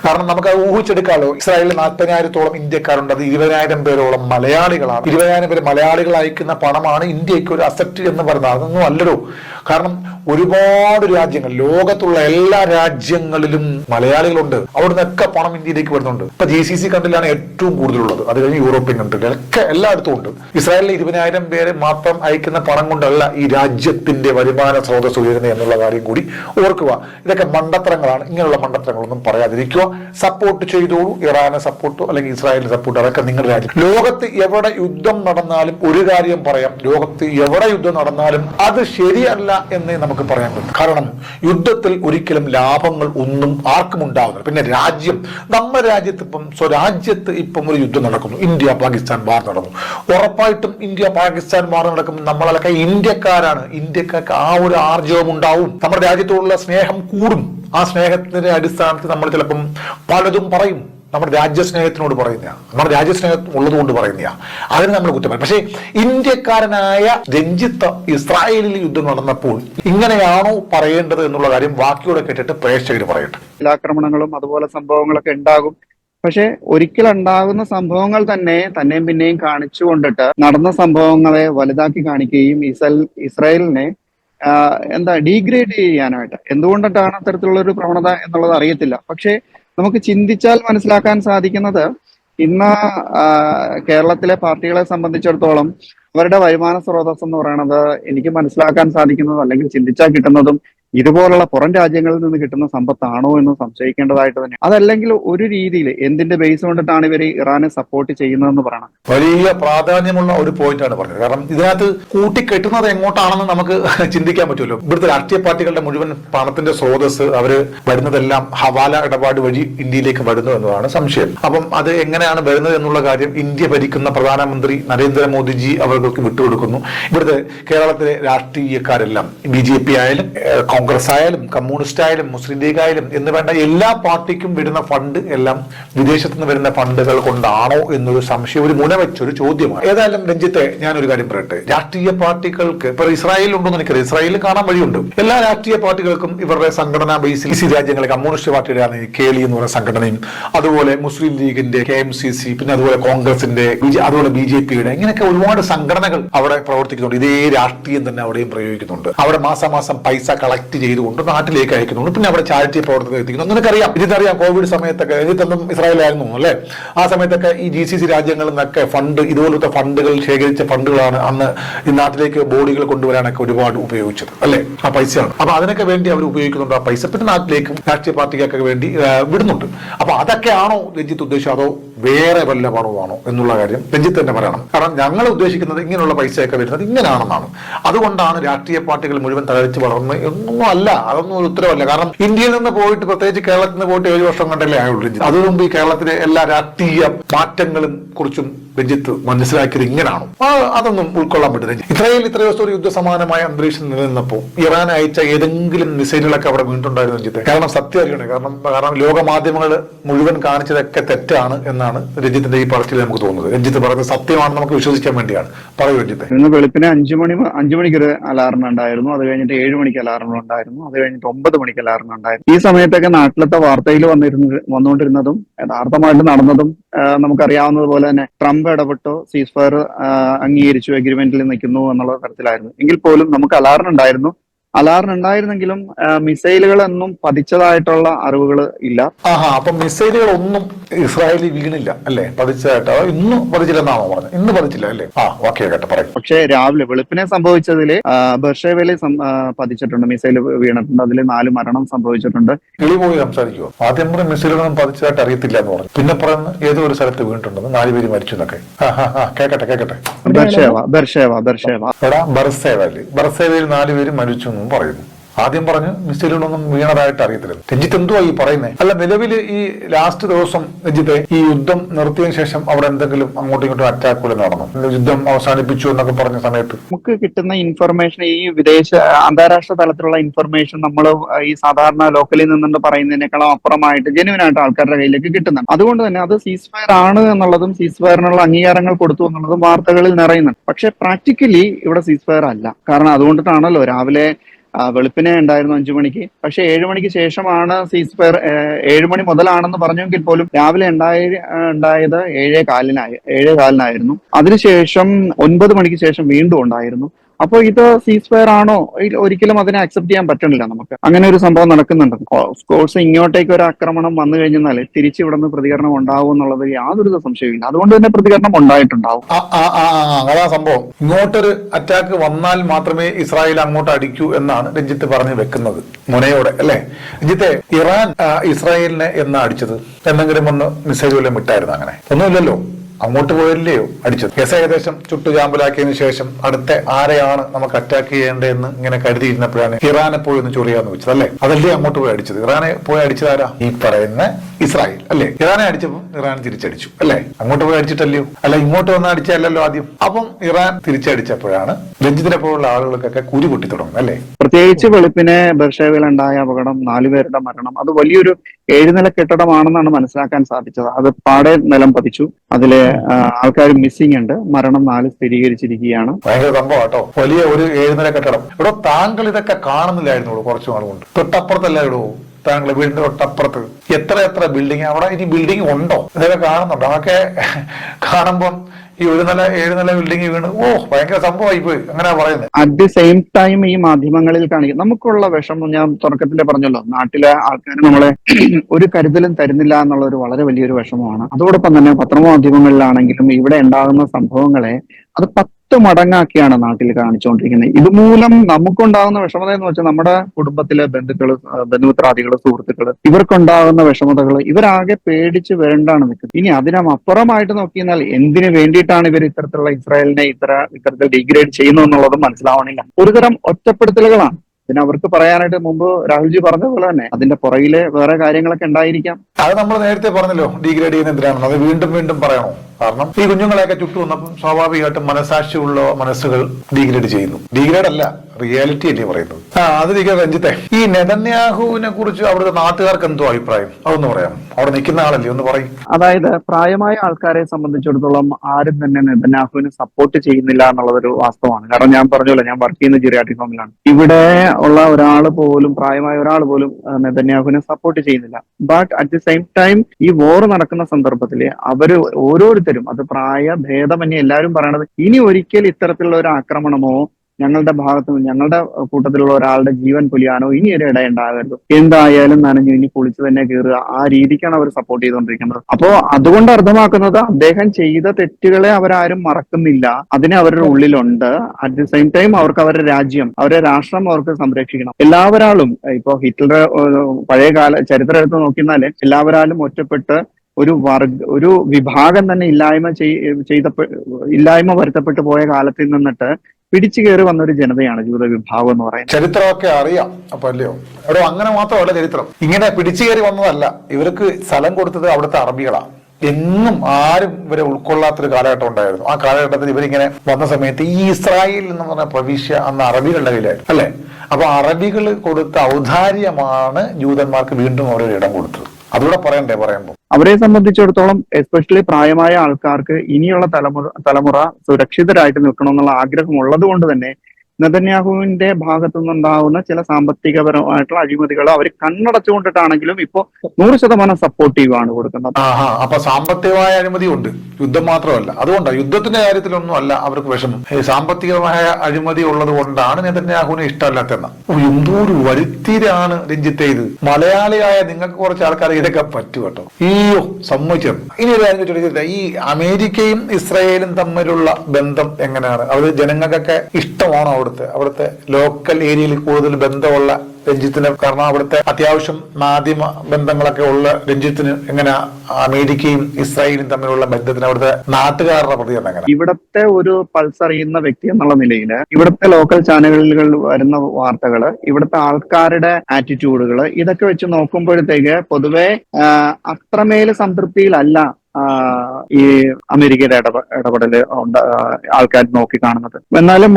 കാരണം നമുക്ക് ഊഹിച്ചെടുക്കാമല്ലോ ഇസ്രായേലിൽ നാൽപ്പതിനായിരത്തോളം ഇന്ത്യക്കാരുണ്ട് അത് ഇരുപതിനായിരം പേരോളം മലയാളികളാണ്. ഇരുപതിനായിരം പേര് മലയാളികൾ അയക്കുന്ന പണമാണ് ഇന്ത്യയ്ക്ക് ഒരു അസറ്റ് എന്ന് പറയുന്നത്. അതൊന്നും അല്ലല്ലോ. കാരണം ഒരുപാട് രാജ്യങ്ങൾ ലോകത്തുള്ള എല്ലാ രാജ്യങ്ങളിലും മലയാളികളുണ്ട്. അവിടെ നിന്നൊക്കെ പണം ഇന്ത്യയിലേക്ക് വരുന്നുണ്ട്. ഇപ്പൊ ജി സി സി കണ്ടിലാണ് ഏറ്റവും കൂടുതലുള്ളത്. അത് കഴിഞ്ഞ് യൂറോപ്യൻ കൺട്രികളൊക്കെ എല്ലായിടത്തും ഉണ്ട്. ഇസ്രായേലിൽ ഇരുപതിനായിരം പേരെ മാത്രം അയക്കുന്ന പണം കൊണ്ടല്ല ഈ രാജ്യത്തിന്റെ വരുമാന സ്രോതസ് ഉയരുന്നത് എന്നുള്ള കാര്യം കൂടി ഓർക്കുക. ഇതൊക്കെ മണ്ടത്തരങ്ങളാണ്. ഇങ്ങനെയുള്ള മണ്ടത്തരങ്ങളൊന്നും പറയാതിരിക്കുക. സപ്പോർട്ട് ചെയ്തോളൂ. ഇറാനെ സപ്പോർട്ടോ അല്ലെങ്കിൽ ഇസ്രായേലിന് സപ്പോർട്ട് അതൊക്കെ നിങ്ങളുടെ രാജ്യം. ലോകത്ത് എവിടെ യുദ്ധം നടന്നാലും ഒരു കാര്യം പറയാം. ലോകത്ത് എവിടെ യുദ്ധം നടന്നാലും അത് ശരിയല്ല എന്നേ നമുക്ക് പറയാൻ പറ്റും. കാരണം യുദ്ധത്തിൽ ഒരിക്കലും ലാഭങ്ങൾ ഒന്നും ആർക്കും ഉണ്ടാകുന്നില്ല പിന്നെ രാജ്യം നമ്മുടെ രാജ്യത്ത് ഇപ്പം സ്വരാജ്യത്ത് ഇപ്പം ഒരു യുദ്ധം നടക്കുന്നു. ഇന്ത്യ പാകിസ്ഥാൻ വാർ നടന്നു. ഉറപ്പായിട്ടും ഇന്ത്യ പാകിസ്ഥാൻ വാർ നടക്കുമ്പോൾ നമ്മളൊക്കെ ഇന്ത്യക്കാരാണ്. ഇന്ത്യക്കാർക്ക് ആ ഒരു ആർജവം ഉണ്ടാവും. നമ്മുടെ രാജ്യത്തോടുള്ള സ്നേഹം കൂടും. ആ സ്നേഹത്തിന്റെ അടിസ്ഥാനത്തിൽ നമ്മൾ ചിലപ്പം പലതും പറയും. നമ്മുടെ രാജ്യസ്നേഹത്തിനോട് പറയുന്നതാണ് നമ്മുടെ രാജ്യസ്നേഹം ഉള്ളത് കൊണ്ട് പറയുന്നതാണ് അതിന് നമ്മൾ കുറ്റം പക്ഷേ ഇന്ത്യക്കാരനായ രഞ്ജിത്ത് ഇസ്രായേലിൽ യുദ്ധം നടന്നപ്പോൾ ഇങ്ങനെയാണോ പറയേണ്ടത് എന്നുള്ള കാര്യം വാക്കിയോടെ കേട്ടിട്ട് പ്രേക്ഷകർ പറയട്ടെ. ആക്രമണങ്ങളും അതുപോലെ സംഭവങ്ങളൊക്കെ ഉണ്ടാകും. പക്ഷെ ഒരിക്കൽ ഉണ്ടാകുന്ന സംഭവങ്ങൾ തന്നെ തന്നെയും പിന്നെയും കാണിച്ചു കൊണ്ടിട്ട് നടന്ന സംഭവങ്ങളെ വലുതാക്കി കാണിക്കുകയും ഇസൽ ഇസ്രായേലിനെ എന്താ ഡീഗ്രേഡ് ചെയ്യാനായിട്ട്. എന്തുകൊണ്ടിട്ടാണ് അത്തരത്തിലുള്ള ഒരു പ്രവണത എന്നുള്ളത് അറിയത്തില്ല. പക്ഷേ നമുക്ക് ചിന്തിച്ചാൽ മനസ്സിലാക്കാൻ സാധിക്കുന്നത് ഇന്ന് കേരളത്തിലെ പാർട്ടികളെ സംബന്ധിച്ചിടത്തോളം അവരുടെ വരുമാന സ്രോതസ് എന്ന് പറയുന്നത് എനിക്ക് മനസ്സിലാക്കാൻ സാധിക്കുന്നതും അല്ലെങ്കിൽ ചിന്തിച്ചാൽ കിട്ടുന്നതും ഇതുപോലുള്ള പുറം രാജ്യങ്ങളിൽ നിന്ന് കിട്ടുന്ന സമ്പത്താണോ എന്ന് സംശയിക്കേണ്ടതായിട്ട് തന്നെ. അതല്ലെങ്കിൽ ഒരു രീതിയിൽ എന്തിന്റെ ബേസ് കൊണ്ടിട്ടാണ് ഇവർ ഇറാനെ സപ്പോർട്ട് ചെയ്യുന്നതെന്ന് പറയണം? വലിയ പ്രാധാന്യമുള്ള ഒരു പോയിന്റാണ് പറഞ്ഞത്. കാരണം ഇതിനകത്ത് കൂട്ടിക്കെട്ടുന്നത് എങ്ങോട്ടാണെന്ന് നമുക്ക് ചിന്തിക്കാൻ പറ്റുമല്ലോ. ഇവിടുത്തെ രാഷ്ട്രീയ പാർട്ടികളുടെ മുഴുവൻ പണത്തിന്റെ സ്രോതസ് അവർ വരുന്നതെല്ലാം ഹവാല ഇടപാട് വഴി ഇന്ത്യയിലേക്ക് വരുന്നു എന്നതാണ് സംശയം. അപ്പം അത് എങ്ങനെയാണ് വരുന്നത് എന്നുള്ള കാര്യം ഇന്ത്യ ഭരിക്കുന്ന പ്രധാനമന്ത്രി നരേന്ദ്രമോദിജി അവർക്ക് വിട്ടുകൊടുക്കുന്നു. ഇവിടുത്തെ കേരളത്തിലെ രാഷ്ട്രീയക്കാരെല്ലാം ബി ജെ പി ആയാലും കോൺഗ്രസ് ആയാലും കമ്മ്യൂണിസ്റ്റ് ആയാലും മുസ്ലിം ലീഗ് ആയാലും എന്ന് വേണ്ട എല്ലാ പാർട്ടിക്കും വരുന്ന ഫണ്ട് എല്ലാം വിദേശത്ത് നിന്ന് വരുന്ന ഫണ്ടുകൾ കൊണ്ടാണോ എന്നൊരു സംശയം ഒരു മുന വെച്ചൊരു ചോദ്യമാണ്. ഏതായാലും രഞ്ജിത്തെ ഞാനൊരു കാര്യം പറയട്ടെ. രാഷ്ട്രീയ പാർട്ടികൾക്ക് ഇപ്പൊ ഇസ്രായേലിൽ ഉണ്ടോ എന്ന് എനിക്കറിയാം ഇസ്രായേലിൽ കാണാൻ വഴിയുണ്ട്. എല്ലാ രാഷ്ട്രീയ പാർട്ടികൾക്കും ഇവരുടെ സംഘടനാ ബേസിൽ സി രാജ്യങ്ങളെ കമ്മ്യൂണിസ്റ്റ് പാർട്ടിയുടെ ആണ് കേളി എന്ന് പറയുന്ന സംഘടനയും അതുപോലെ മുസ്ലിം ലീഗിന്റെ കെ എം സി സി പിന്നെ അതുപോലെ കോൺഗ്രസിന്റെ അതുപോലെ ബി ജെ പിയുടെ ഇങ്ങനെയൊക്കെ ഒരുപാട് സംഘടനകൾ അവിടെ പ്രവർത്തിക്കുന്നുണ്ട്. ഇതേ രാഷ്ട്രീയം തന്നെ അവിടെയും പ്രയോഗിക്കുന്നുണ്ട്. അവിടെ മാസാമാസം പൈസ കളക്ട് ചെയ്തുകൊണ്ട് നാട്ടിലേക്ക് അയക്കുന്നുണ്ട്. പിന്നെ അവിടെ ചാരിറ്റി പ്രവർത്തകർ എത്തിക്കുന്നു. നിനക്കറിയാം ഇതിനറിയാം കോവിഡ് സമയത്തൊക്കെ ഇതിത്തൊന്നും ഇസ്രായേലായിരുന്നു അല്ലേ? ആ സമയത്തൊക്കെ ഈ ജി സി സി രാജ്യങ്ങളിൽ നിന്നൊക്കെ ഫണ്ട് ഇതുപോലത്തെ ഫണ്ടുകൾ ശേഖരിച്ച ഫണ്ടുകളാണ് അന്ന് ഈ നാട്ടിലേക്ക് ബോഡികൾ കൊണ്ടുവരാനൊക്കെ ഒരുപാട് ഉപയോഗിച്ചത് അല്ലേ? ആ പൈസയാണ്. അപ്പൊ അതിനൊക്കെ വേണ്ടി അവർ ഉപയോഗിക്കുന്നുണ്ട് ആ പൈസ. പിന്നെ നാട്ടിലേക്കും രാഷ്ട്രീയ പാർട്ടിക്കൊക്കെ വേണ്ടി വിടുന്നുണ്ട്. അപ്പൊ അതൊക്കെയാണോ രഞ്ജിത്ത് ഉദ്ദേശം? അതോ വേറെ വല്ല പണവുമാണോ എന്നുള്ള കാര്യം രഞ്ജിത്ത് തന്നെ പറയണം. കാരണം ഞങ്ങൾ ഉദ്ദേശിക്കുന്നത് ഇങ്ങനെയുള്ള പൈസയൊക്കെ വരുന്നത് ഇങ്ങനെയാണെന്നാണ് അതുകൊണ്ടാണ് രാഷ്ട്രീയ പാർട്ടികൾ മുഴുവൻ തഴച്ച് വളർന്ന് ഒന്നും അല്ല അതൊന്നും ഒരു ഉത്തരവല്ല. കാരണം ഇന്ത്യയിൽ നിന്ന് പോയിട്ട് പ്രത്യേകിച്ച് കേരളത്തിൽ നിന്ന് പോയിട്ട് ഏഴ് വർഷം കണ്ടല്ലേ ആയുള്ളൂ രഞ്ജിത്ത്. അതുകൊണ്ട് ഈ കേരളത്തിലെ എല്ലാ രാഷ്ട്രീയ മാറ്റങ്ങളും കുറിച്ചും രഞ്ജിത്ത് മനസ്സിലാക്കിയത് ഇങ്ങനെയാണോ അതൊന്നും ഉൾക്കൊള്ളാൻ പറ്റില്ല ഇത്രയും ഇത്ര ദിവസം ഒരു യുദ്ധസമാനമായ അന്തരീക്ഷം നിലനിന്നപ്പോൾ ഇറാൻ അയച്ച ഏതെങ്കിലും മിസൈലുകളൊക്കെ അവിടെ വീണ്ടുണ്ടായിരുന്നു രഞ്ജിത്ത്. കാരണം സത്യം അറിയണേ കാരണം കാരണം ലോകമാധ്യമങ്ങൾ മുഴുവൻ കാണിച്ചതൊക്കെ തെറ്റാണ് എന്നാണ് രഞ്ജിത്തിന്റെ ഈ പറച്ചിൽ നമുക്ക് തോന്നുന്നത്. രഞ്ജിത്ത് പറയുന്നത് സത്യമാണ് നമുക്ക് വിശ്വസിക്കാൻ വേണ്ടിയാണ്. പറയൂ രഞ്ജിത്ത്. ഇന്ന് വെളുപ്പിനെ അഞ്ചു മണി അഞ്ചു മണിക്ക് ഒരു അലാറം ഉണ്ടായിരുന്നു. അത് കഴിഞ്ഞിട്ട് ഏഴ് മണിക്ക് അലാറം ഉണ്ടായിരുന്നു. അത് കഴിഞ്ഞിട്ട് ഒമ്പത് മണിക്ക് അലാറം ഉണ്ടായിരുന്നു. ഈ സമയത്തൊക്കെ നാട്ടിലത്തെ വാർത്തയിൽ വന്നിരുന്നത് വന്നുകൊണ്ടിരുന്നതും യഥാർത്ഥമായിട്ട് നടന്നതും നമുക്കറിയാവുന്നതുപോലെ നമുക്കറിയാവുന്നത് പോലെ തന്നെ ട്രംപ് ഇടപെട്ടു സീസ് ഫയർ അംഗീകരിച്ചു അഗ്രിമെന്റിൽ നിൽക്കുന്നു എന്നുള്ള തരത്തിലായിരുന്നു. എങ്കിൽ പോലും നമുക്ക് അലാറം ഉണ്ടായിരുന്നു. അലാറം ഉണ്ടായിരുന്നെങ്കിലും മിസൈലുകൾ ഒന്നും പതിച്ചതായിട്ടുള്ള അറിവുകൾ ഇല്ല. ആഹാ അപ്പൊ മിസൈലുകൾ ഒന്നും ഇസ്രായേലിൽ വീണില്ല അല്ലേ? പതിച്ചതായിട്ട്. ഇന്നും പതിച്ചില്ലെന്നാണോ പറഞ്ഞത്? ഇന്ന് പതിച്ചില്ല അല്ലേ? ആ ഓക്കെ കേട്ടോ പറയും. പക്ഷേ രാവിലെ വെളുപ്പിനെ സംഭവിച്ചതിൽ ബർഷേവയിൽ പതിച്ചിട്ടുണ്ട് മിസൈൽ വീണിട്ടുണ്ട്. അതിൽ നാല് മരണം സംഭവിച്ചിട്ടുണ്ട്. കിളി പോയി സംസാരിക്കുമോ ആദ്യം പറഞ്ഞ മിസൈലുകളൊന്നും പതിച്ചതായിട്ട് അറിയത്തില്ല എന്ന് പറഞ്ഞു. പിന്നെ പറയുന്ന ഏതോ ഒരു സ്ഥലത്ത് വീണിട്ടുണ്ടെന്ന് നാല് പേര് മരിച്ചു എന്നൊക്കെ. കേക്കട്ടെ കേക്കട്ടെ. ബർഷേവ ബർഷേവ ബർഷേവ. ബർസേവ ബർസേവയിൽ നാല് പേര് മരിച്ചു എന്നും പറയുന്നു. ആദ്യം പറഞ്ഞ് മിസൈലുകളൊന്നും വീണതായിട്ട് അറിയത്തില്ല. രഞ്ജിത്ത് എന്തുവാ ഈ പറയുന്നത് അല്ല നിലവിൽ ഈ ലാസ്റ്റ് ദിവസം രഞ്ജിത്തെ ഈ യുദ്ധം നിർത്തിയതിനു ശേഷം അവിടെ എന്തെങ്കിലും അങ്ങോട്ടും ഇങ്ങോട്ടും അറ്റാക്കുകൾ നടന്നു. യുദ്ധം അവസാനിപ്പിച്ചു എന്നൊക്കെ പറഞ്ഞ സമയത്ത്. നമുക്ക് കിട്ടുന്ന ഇൻഫർമേഷൻ ഈ വിദേശ അന്താരാഷ്ട്ര തലത്തിലുള്ള ഇൻഫർമേഷൻ നമ്മൾ ഈ സാധാരണ ലോക്കലിൽ നിന്നുകൊണ്ട് പറയുന്നതിനേക്കാളും അപ്പുറമായിട്ട് ജെന്യൂൻ ആയിട്ട് ആൾക്കാരുടെ കയ്യിലേക്ക് കിട്ടുന്നുണ്ട്. അതുകൊണ്ട് തന്നെ അത് സീസ് ഫയർ ആണ് എന്നുള്ളതും സീസ് ഫയറിനുള്ള അംഗീകാരങ്ങൾ കൊടുത്തു എന്നുള്ളതും വാർത്തകളിൽ നിറയുന്നുണ്ട്. പക്ഷെ പ്രാക്ടിക്കലി ഇവിടെ സീസ് ഫയർ അല്ല. കാരണം അതുകൊണ്ടിട്ടാണല്ലോ രാവിലെ വെളുപ്പിനെ ഉണ്ടായിരുന്നു അഞ്ചു മണിക്ക്. പക്ഷെ ഏഴു മണിക്ക് ശേഷമാണ് സീസ് ഫയർ ഏഴു മണി മുതലാണെന്ന് പറഞ്ഞെങ്കിൽ പോലും രാവിലെ ഉണ്ടായി ഉണ്ടായത് ഏഴേ കാലിനായി ഏഴേ കാലിനായിരുന്നു. അതിനുശേഷം ഒൻപത് മണിക്ക് ശേഷം വീണ്ടും ഉണ്ടായിരുന്നു. അപ്പൊ ഇത് സീസ് ഫയർ ആണോ ഒരിക്കലും അതിനെ അക്സെപ്റ്റ് ചെയ്യാൻ പറ്റണില്ല നമുക്ക്. അങ്ങനെ ഒരു സംഭവം നടക്കുന്നുണ്ട്. കോഴ്സ് ഇങ്ങോട്ടേക്ക് ഒരു ആക്രമണം വന്നു കഴിഞ്ഞാൽ തിരിച്ച് ഇവിടെ നിന്ന് പ്രതികരണം ഉണ്ടാവും എന്നുള്ളത് യാതൊരു സംശയമില്ല അതുകൊണ്ട് തന്നെ പ്രതികരണം ഉണ്ടായിട്ടുണ്ടാവും. അതാ സംഭവം. ഇങ്ങോട്ടൊരു അറ്റാക്ക് വന്നാൽ മാത്രമേ ഇസ്രായേൽ അങ്ങോട്ട് അടിക്കൂ എന്നാണ് രഞ്ജിത്ത് പറഞ്ഞു വെക്കുന്നത്. മുനയോടെ അല്ലെ? രഞ്ജിത്തെ ഇറാൻ ഇസ്രായേലിനെ എന്നാ അടിച്ചത്? എന്തെങ്കിലും ഒന്ന് മെസ്സേജ് വല്ലതും വിട്ടായിരുന്നു അങ്ങനെ? ഒന്നുമില്ലല്ലോ. അങ്ങോട്ട് പോയില്ലയോ? അടിച്ചത് കേസ് ഏകദേശം ചുട്ടുചാമ്പലാക്കിയതിനു ശേഷം അടുത്ത ആരെയാണ് നമുക്ക് അറ്റാക്ക് ചെയ്യേണ്ടതെന്ന് ഇങ്ങനെ കരുതിയിരുന്നപ്പോഴാണ് ഇറാനെ പോയി ഒന്ന് ചൊറിയാന്ന് വെച്ചത് അല്ലേ? അതല്ലേ അങ്ങോട്ട് പോയി അടിച്ചത്. ഇറാനെ പോയി അടിച്ചതാരാ? ഈ പറയുന്ന ഇസ്രായേൽ അല്ലേ? ഇറാനെ അടിച്ചപ്പോൾ ഇറാൻ തിരിച്ചടിച്ചു അല്ലേ? അങ്ങോട്ട് പോയി അടിച്ചിട്ടല്ലയോ? അല്ല ഇങ്ങോട്ട് വന്ന് അടിച്ചല്ലോ ആദ്യം. അപ്പം ഇറാൻ തിരിച്ചടിച്ചപ്പോഴാണ് രഞ്ജിത്തിനെ പോലുള്ള ആളുകൾക്കൊക്കെ കുരു പൊട്ടി തുടങ്ങും അല്ലേ? പ്രത്യേകിച്ച് വെളുപ്പിനെ ബർഷേവിലുണ്ടായ അപകടം നാലുപേരുടെ മരണം അത് വലിയൊരു ഏഴുനില കെട്ടിടമാണെന്നാണ് മനസ്സിലാക്കാൻ സാധിച്ചത്. അത് പാടെ നിലം പതിച്ചു. അതിലെ ആൾക്കാർ മിസ്സിംഗ് ഉണ്ട്. മരണം നാല് സ്ഥിരീകരിച്ചിരിക്കുകയാണ്. ഭയങ്കര സംഭവം കേട്ടോ. വലിയ ഒരു ഏഴുനില കെട്ടിടം. ഇവിടെ താങ്കൾ ഇതൊക്കെ കാണുന്നില്ലായിരുന്നു കുറച്ചു നാൾ കൊണ്ട് തൊട്ടപ്പുറത്തല്ല ഇടൂ? താങ്കൾ വീടിന്റെ തൊട്ടപ്പുറത്ത്. എത്ര എത്ര ബിൽഡിംഗ് അവിടെ ഇനി ബിൽഡിംഗ് ഉണ്ടോ? ഇതൊക്കെ കാണുന്നുണ്ടോ? അതൊക്കെ കാണുമ്പം ഈ ഒരു നില ഏഴ് നില ബിൽഡിംഗ് വീണ്. ഓ ഭയങ്കര സംഭവമായി പോയി അങ്ങനെ പറയുന്നത് അറ്റ് ദി സെയിം ടൈം ഈ മാധ്യമങ്ങളിൽ കാണിക്കും. നമുക്കുള്ള വിഷമം ഞാൻ തുടക്കത്തിൽ പറഞ്ഞല്ലോ. നാട്ടിലെ ആൾക്കാർ നമ്മളെ ഒരു കരുതലും തരുന്നില്ല എന്നുള്ള ഒരു വളരെ വലിയൊരു വിഷമമാണ്. അതോടൊപ്പം തന്നെ പത്രമാധ്യമങ്ങളിലാണെങ്കിലും ഇവിടെ ഉണ്ടാകുന്ന സംഭവങ്ങളെ അത് പത്ത് മടങ്ങാക്കിയാണ് നാട്ടിൽ കാണിച്ചുകൊണ്ടിരിക്കുന്നത്. ഇതുമൂലം നമുക്കുണ്ടാകുന്ന വിഷമത എന്ന് വെച്ചാൽ നമ്മുടെ കുടുംബത്തിലെ ബന്ധുക്കൾ ബന്ധുമിത്രാദികൾ സുഹൃത്തുക്കൾ ഇവർക്കുണ്ടാകുന്ന വിഷമതകൾ ഇവരാകെ പേടിച്ച് വേണ്ടാണ് നിൽക്കുന്നത്. ഇനി അതിനപ്പുറമായിട്ട് നോക്കിയാൽ എന്തിനു വേണ്ടിയിട്ടാണ് ഇവർ ഇത്തരത്തിലുള്ള ഇസ്രായേലിനെ ഇത്ര ഇത്തരത്തിൽ ഡിഗ്രേഡ് ചെയ്യുന്നു എന്നുള്ളതും മനസ്സിലാവണില്ല ഒരുതരം ഒറ്റപ്പെടുത്തലുകളാണ്. പിന്നെ അവർക്ക് പറയാനായിട്ട് മുമ്പ് രാഹുൽജി പറഞ്ഞ പോലെ തന്നെ അതിന്റെ പുറകിലെ വേറെ കാര്യങ്ങളൊക്കെ ഉണ്ടായിരിക്കാം. അത് നമ്മൾ നേരത്തെ പറഞ്ഞല്ലോ ഡിഗ്രേഡ് ചെയ്യുന്ന എന്തിനാണെന്ന്. അത് വീണ്ടും വീണ്ടും പറയണോ? കാരണം ഈ കുഞ്ഞുങ്ങളെയൊക്കെ ചുട്ടു വന്നപ്പോൾ സ്വാഭാവികമായിട്ടും മനസാക്ഷിയുള്ള മനസ്സുകൾ ഡിഗ്രേഡ് ചെയ്യുന്നു. ഡിഗ്രേഡ് അല്ല. റിയാലിറ്റി അല്ലേ പറയുന്നത്? ആ അതിരിക്കെ രഞ്ജിത്തെ. ഈ നെതന്യാഹുവിനെ കുറിച്ച് അവിടുത്തെ നാട്ടുകാർക്ക് എന്തോ അഭിപ്രായം? അതൊന്ന് പറയാം അവിടെ നിൽക്കുന്ന ആളല്ലേ? ഒന്ന് പറയും. അതായത് പ്രായമായ ആൾക്കാരെ സംബന്ധിച്ചിടത്തോളം ആരും തന്നെ നെതന്യാഹുവിനെ സപ്പോർട്ട് ചെയ്യുന്നില്ല എന്നുള്ളതൊരു വാസ്തവമാണ്. കാരണം ഞാൻ പറഞ്ഞല്ലോ ഞാൻ വർക്ക് ചെയ്യുന്ന ജിറിയാട്ടിക് ഹോമിലാണ് ഇവിടെ ഉള്ള ഒരാൾ പോലും പ്രായമായ ഒരാൾ പോലും നെതന്യാഹുവിനെ സപ്പോർട്ട് ചെയ്യുന്നില്ല. But at the same time ഈ വോർ നടക്കുന്ന സന്ദർഭത്തിൽ അവർ ഓരോരുത്തരും അത് പ്രായ ഭേദമന്യേ എല്ലാവരും പറയണത് ഇനി ഒരിക്കൽ ഇത്തരത്തിലുള്ള ഒരു ആക്രമണമോ ഞങ്ങളുടെ ഭാഗത്ത് ഞങ്ങളുടെ കൂട്ടത്തിലുള്ള ഒരാളുടെ ജീവൻ പൊലിയാനോ ഇനി ഒരു ഇടയുണ്ടാകരുത് എന്തായാലും നനഞ്ഞു ഇനി പൊളിച്ചു തന്നെ കയറുക. ആ രീതിക്കാണ് അവർ സപ്പോർട്ട് ചെയ്തുകൊണ്ടിരിക്കുന്നത്. അപ്പോ അതുകൊണ്ട് അർത്ഥമാക്കുന്നത് അദ്ദേഹം ചെയ്ത തെറ്റുകളെ അവരാരും മറക്കുന്നില്ല. അതിനെ അവരുടെ ഉള്ളിലുണ്ട്. അറ്റ് ദി സെയിം ടൈം അവർക്ക് അവരുടെ രാജ്യം അവരുടെ രാഷ്ട്രം അവർക്ക് സംരക്ഷിക്കണം. എല്ലാവരാളും ഇപ്പോ ഹിറ്റ്ലർ പഴയ കാല ചരിത്രം എടുത്ത് നോക്കിയാൽ എല്ലാവരാലും ഒറ്റപ്പെട്ട് ഒരു വർഗ ഒരു വിഭാഗം തന്നെ ഇല്ലായ്മ ചെയ്ത ഇല്ലായ്മ വരുത്തപ്പെട്ടു പോയ കാലത്തിൽ നിന്നിട്ട് പിടിച്ചു കയറി വന്ന ഒരു ജനതയാണ് ജൂത വിഭാഗം എന്ന് പറയുന്നത്. ചരിത്രമൊക്കെ അറിയാം അപ്പൊ അല്ലയോ? എടോ അങ്ങനെ മാത്രമല്ല ചരിത്രം. ഇങ്ങനെ പിടിച്ചു കയറി വന്നതല്ല. ഇവർക്ക് സ്ഥലം കൊടുത്തത് അവിടുത്തെ അറബികളാണ് എന്നും ആരും ഇവരെ ഉൾക്കൊള്ളാത്തൊരു കാലഘട്ടം ഉണ്ടായിരുന്നു. ആ കാലഘട്ടത്തിൽ ഇവരിങ്ങനെ വന്ന സമയത്ത് ഈ ഇസ്രായേൽ എന്ന് പറഞ്ഞ പ്രവിശ്യ അന്ന് അറബികളുടെ കയ്യിലായിരുന്നു അല്ലെ? അപ്പൊ അറബികൾ കൊടുത്ത ഔദാര്യമാണ് ജൂതന്മാർക്ക് വീണ്ടും അവരൊരു ഇടം കൊടുത്തത്. അതുകൂടെ പറയണ്ടേ പറയുമ്പോൾ അവരെ സംബന്ധിച്ചിടത്തോളം എസ്പെഷ്യലി പ്രായമായ ആൾക്കാർക്ക് ഇനിയുള്ള തലമുറ തലമുറ സുരക്ഷിതരായിട്ട് നിൽക്കണം എന്നുള്ള ആഗ്രഹം ഉള്ളത് കൊണ്ട് തന്നെ നെതന്യാഹുവിന്റെ ഭാഗത്തു നിന്നുണ്ടാവുന്ന ചില സാമ്പത്തികപരമായിട്ടുള്ള അഴിമതികൾ അവർ കണ്ണടച്ചുകൊണ്ടിട്ടാണെങ്കിലും ഇപ്പോ നൂറ് ശതമാനം സപ്പോർട്ടീവ് ആണ് കൊടുക്കുന്നത്. അപ്പൊ സാമ്പത്തികമായ അഴിമതി ഉണ്ട്. യുദ്ധം മാത്രമല്ല. അതുകൊണ്ടാണ് യുദ്ധത്തിന്റെ കാര്യത്തിലൊന്നും അല്ല അവർക്ക് വിഷമം. സാമ്പത്തികമായ അഴിമതി ഉള്ളത് കൊണ്ടാണ് നെതന്യാഹുവിനെ ഇഷ്ടമല്ലാത്തെന്ന. എന്തോരു വരുത്തിരാണ് രഞ്ജിത്തെ ഇത്. മലയാളിയായ നിങ്ങൾക്ക് കുറച്ച് ആൾക്കാർ ഇതൊക്കെ പറ്റു കേട്ടോ. അയ്യോ സമ്മതിച്ചു. ഇനി ഒരു കാര്യം ചോദിച്ചില്ല ഈ അമേരിക്കയും ഇസ്രായേലും തമ്മിലുള്ള ബന്ധം എങ്ങനെയാണ്? അവർ ജനങ്ങൾക്കൊക്കെ ഇഷ്ടമാണോ അവിടുത്തെ അവിടുത്തെ ലോക്കൽ ഏരിയയിൽ കൂടുതൽ ബന്ധമുള്ള രഞ്ജിത്തിന് കാരണം അവിടുത്തെ അത്യാവശ്യം മാധ്യമ ബന്ധങ്ങളൊക്കെ ഉള്ള രഞ്ജിത്തിന് എങ്ങനെ അമേരിക്കയും ഇസ്രായേലും തമ്മിലുള്ള ബന്ധത്തിന് അവിടുത്തെ നാട്ടുകാരുടെ പ്രതികരണം എങ്ങനെ? ഇവിടുത്തെ ഒരു പൾസ് അറിയുന്ന വ്യക്തി എന്നുള്ള നിലയിൽ ഇവിടുത്തെ ലോക്കൽ ചാനലുകളിൽ വരുന്ന വാർത്തകൾ ഇവിടുത്തെ ആൾക്കാരുടെ ആറ്റിറ്റ്യൂഡുകൾ ഇതൊക്കെ വെച്ച് നോക്കുമ്പോഴത്തേക്ക് പൊതുവെ അത്രമേൽ സംതൃപ്തിയിലല്ല ഈ അമേരിക്കയുടെ ഇടപെ ഇടപെടൽ ആൾക്കാർ നോക്കി കാണുന്നത്. എന്നാലും